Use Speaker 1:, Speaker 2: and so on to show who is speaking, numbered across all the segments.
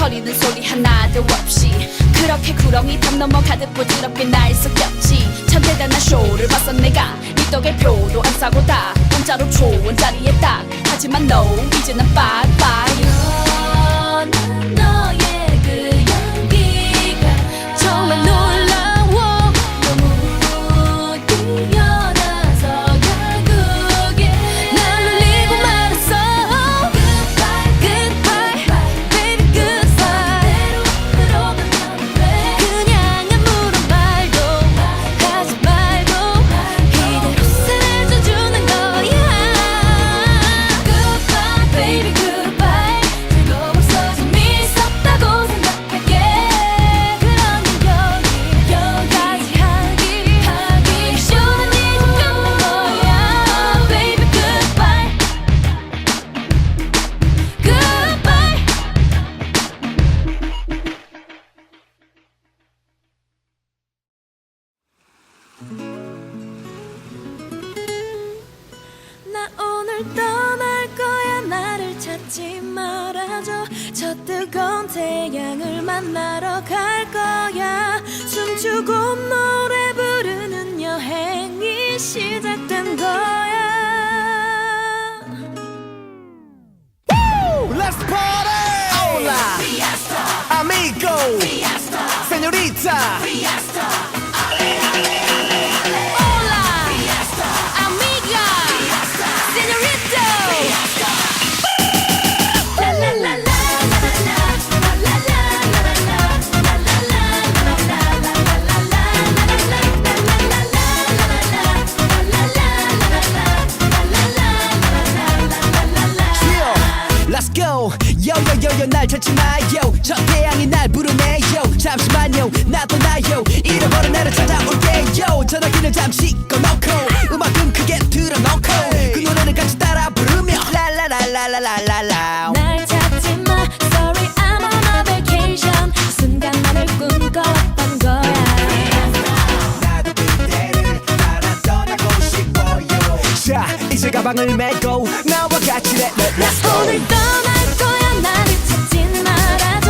Speaker 1: 거리는 소리 하나도 없이 그렇게 구렁이 탑 넘어가듯 부드럽게 날 섞였지. 참 대단한 쇼를 봤어 내가. 이 덕에 표도 안 사고 다 공짜로 좋은 자리에 딱. 하지만 no 이제는 빠이빠이 널 떠날 거야 나를 찾지 말아줘 저 뜨거운 태양을 만나러 갈 거야 춤추고 노래 부르는 여행이 시작된 거야 Woo!
Speaker 2: Let's party! Hola! Fiesta! Amigo! Fiesta! Señorita! Fiesta! 달려 날 찾지 마요. 저 태양이 날 부르네요. 잠시만요 나도 나요. 잃어버린 나를 찾아올게요. 전화기는 잠시 꺼놓고 음악은 크게 틀어놓고 그 노래를 같이 따라 부르며. 랄라랄라랄라랄라. 가방을 메고 나와 같이 렛 Let's go
Speaker 1: 오늘 떠나 아프진 말아줘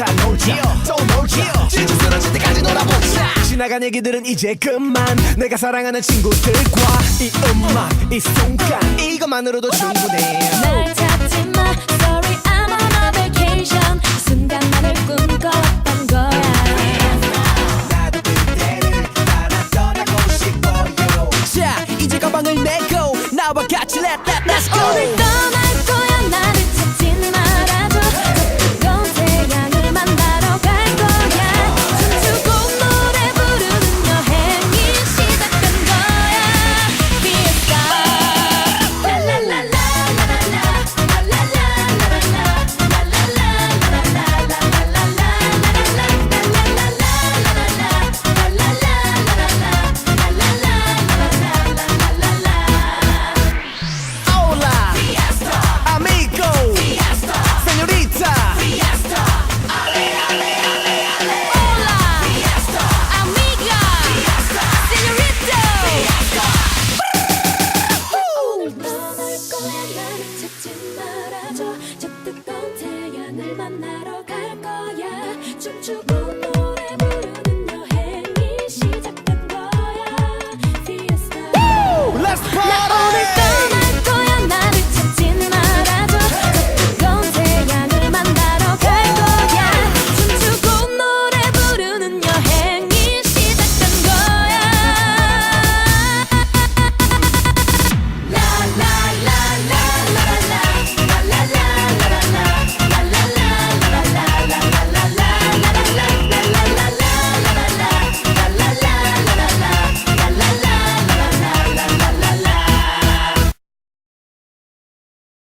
Speaker 2: 놀자 놀자 또 놀자 지쳐 쓰러질 때까지 놀아보자 지나간 얘기들은 이제 그만. 내가 사랑하는 친구들과 이 음악 이 순간 이것만으로도 충분해.
Speaker 1: 날 찾지 마. Sorry I'm on a vacation. 이 순간만을 꿈꿔 하늘 만나러 갈 거야. 춤추고